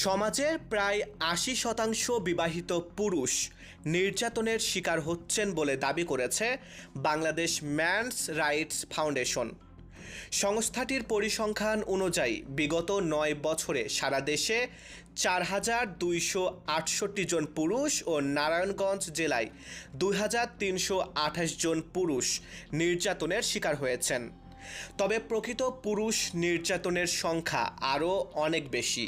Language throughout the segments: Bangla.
সমাজের প্রায় আশি শতাংশ বিবাহিত পুরুষ নির্যাতনের শিকার হচ্ছেন বলে দাবি করেছে বাংলাদেশ ম্যানস রাইটস ফাউন্ডেশন। সংস্থাটির পরিসংখ্যান অনুযায়ী বিগত নয় বছরে সারা দেশে চার হাজার দুইশো আটষট্টি জন পুরুষ ও নারায়ণগঞ্জ জেলায় দুই হাজার তিনশো আঠাশ জন পুরুষ নির্যাতনের শিকার হয়েছেন। তবে প্রকৃত পুরুষ নির্যাতনের সংখ্যা আরও অনেক বেশি।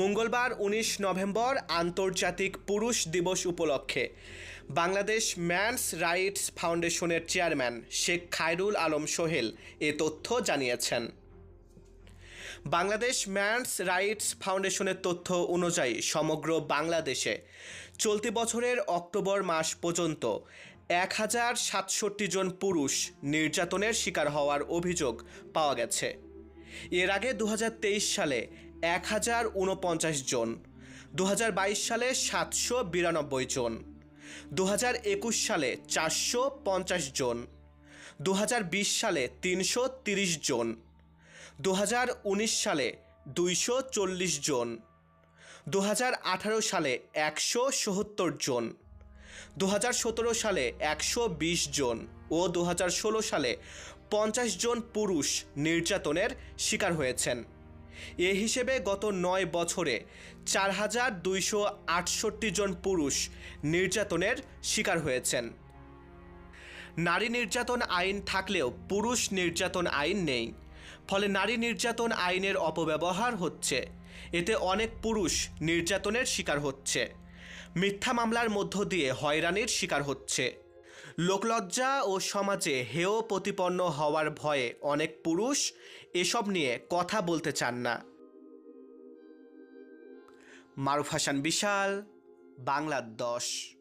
মঙ্গলবার উনিশ নভেম্বর আন্তর্জাতিক পুরুষ দিবস উপলক্ষে বাংলাদেশ ম্যানস রাইটস ফাউন্ডেশনের চেয়ারম্যান শেখ খায়রুল আলম সোহেল এ তথ্য জানিয়েছেন। বাংলাদেশ ম্যানস রাইটস ফাউন্ডেশনের তথ্য অনুযায়ী সমগ্র বাংলাদেশে চলতি বছরের অক্টোবর মাস পর্যন্ত এক হাজার সাতষট্টি জন পুরুষ নির্যাতনের শিকার হওয়ার অভিযোগ পাওয়া গেছে। এর আগে দু হাজার তেইশ সালে এক হাজার উনপঞ্চাশ জন। দু হাজার বাইশ সালে সাতশো বিরানব্বই জন। দু হাজার একুশ সালে চারশো পঞ্চাশ জন। দু হাজার বিশ সালে তিনশো তিরিশ জন। দু হাজার উনিশ সালে দুইশো চল্লিশ জন। দু হাজার আঠারো সালে একশো সত্তর জন। দু হাজার সতেরো সালে একশো বিশ জন ও দু হাজার ষোলো সালে পঞ্চাশ জন পুরুষ নির্যাতনের শিকার হয়েছেন। এ হিসেবে গত নয় বছরে চার হাজার দুইশো আটষট্টি জন পুরুষ নির্যাতনের শিকার হয়েছেন। নারী নির্যাতন আইন থাকলেও পুরুষ নির্যাতন আইন নেই। ফলে নারী নির্যাতন আইনের অপব্যবহার হচ্ছে। এতে অনেক পুরুষ নির্যাতনের শিকার হচ্ছে। মিথ্যা মামলার মধ্য দিয়ে হয়রানির শিকার হচ্ছে। লোকলজ্জা ও সমাজে হেয় প্রতিপন্ন হওয়ার ভয়ে অনেক পুরুষ এসব নিয়ে কথা বলতে চান না। মারুফ হাসান বিশাল, বাংলার দশ।